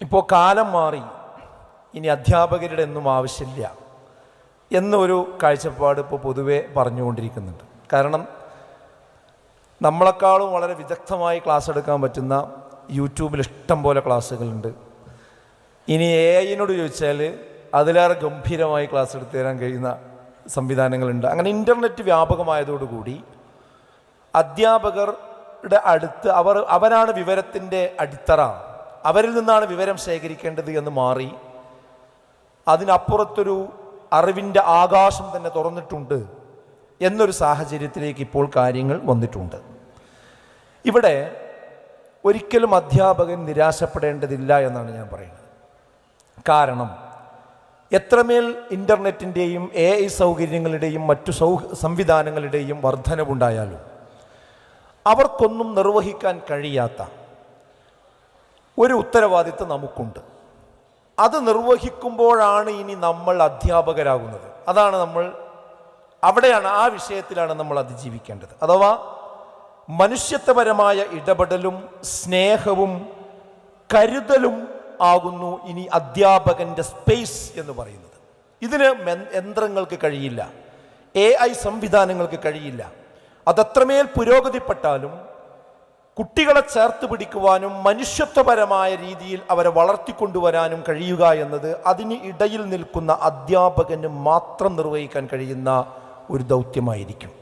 ഇപ്പോൾ കാലം മാറി. ഇനി അധ്യാപകരുടെ ഒന്നും ആവശ്യമില്ല എന്നൊരു കാഴ്ചപ്പാട് ഇപ്പോൾ പൊതുവെ പറഞ്ഞുകൊണ്ടിരിക്കുന്നുണ്ട്. കാരണം നമ്മളെക്കാളും വളരെ വിദഗ്ധമായി ക്ലാസ് എടുക്കാൻ പറ്റുന്ന യൂട്യൂബിൽ ഇഷ്ടം പോലെ ക്ലാസ്സുകളുണ്ട്. ഇനി എ ഐനോട് ചോദിച്ചാൽ അതിലേറെ ഗംഭീരമായി ക്ലാസ് എടുത്തു തരാൻ കഴിയുന്ന സംവിധാനങ്ങളുണ്ട്. അങ്ങനെ ഇന്റർനെറ്റ് വ്യാപകമായതോടുകൂടി അധ്യാപകരുടെ അടുത്ത് അവർ അവരാണ് വിവരത്തിന്റെ അടിത്തറ. അവരിൽ നിന്നാണ് വിവരം ശേഖരിക്കേണ്ടത് എന്ന് മാറി. അതിനപ്പുറത്തൊരു അറിവിന്റെ ആകാശം തന്നെ തുറന്നിട്ടുണ്ട് എന്നൊരു സാഹചര്യത്തിലേക്ക് ഇപ്പോൾ കാര്യങ്ങൾ വന്നിട്ടുണ്ട്. ഇവിടെ ഒരിക്കലും അധ്യാപകൻ നിരാശപ്പെടേണ്ടതില്ല എന്നാണ് ഞാൻ പറയുന്നത്. കാരണം എത്രമേൽ ഇന്റർനെറ്റിന്റെയും എ ഐ സൗകര്യങ്ങളുടെയും മറ്റു സൗ സംവിധാനങ്ങളുടെയും വർധനവുണ്ടായാലും അവർക്കൊന്നും നിർവഹിക്കാൻ കഴിയാത്ത ഒരു ഉത്തരവാദിത്വം നമുക്കുണ്ട്. അത് നിർവഹിക്കുമ്പോഴാണ് ഇനി നമ്മൾ അധ്യാപകരാകുന്നത്. അതാണ് നമ്മൾ അവിടെയാണ് ആ വിഷയത്തിലാണ് നമ്മൾ അതിജീവിക്കേണ്ടത്. അഥവാ മനുഷ്യത്വപരമായ ഇടപെടലും സ്നേഹവും കരുതലും ആകുന്നു ഇനി അധ്യാപകന്റെ സ്പേസ് എന്ന് പറയുന്നത്. ഇതിന് യന്ത്രങ്ങൾക്ക് കഴിയില്ല. എ ഐ സംവിധാനങ്ങൾക്ക് കഴിയില്ല. അതത്രമേൽ പുരോഗതിപ്പെട്ടാലും കുട്ടികളെ ചേർത്ത് പിടിക്കുവാനും മനുഷ്യത്വപരമായ രീതിയിൽ അവരെ വളർത്തിക്കൊണ്ടുവരാനും കഴിയുക എന്നത് അതിന് ഇടയിൽ നിൽക്കുന്ന അധ്യാപകന് മാത്രം നിർവഹിക്കാൻ കഴിയുന്ന ഒരു ദൗത്യമായിരിക്കും.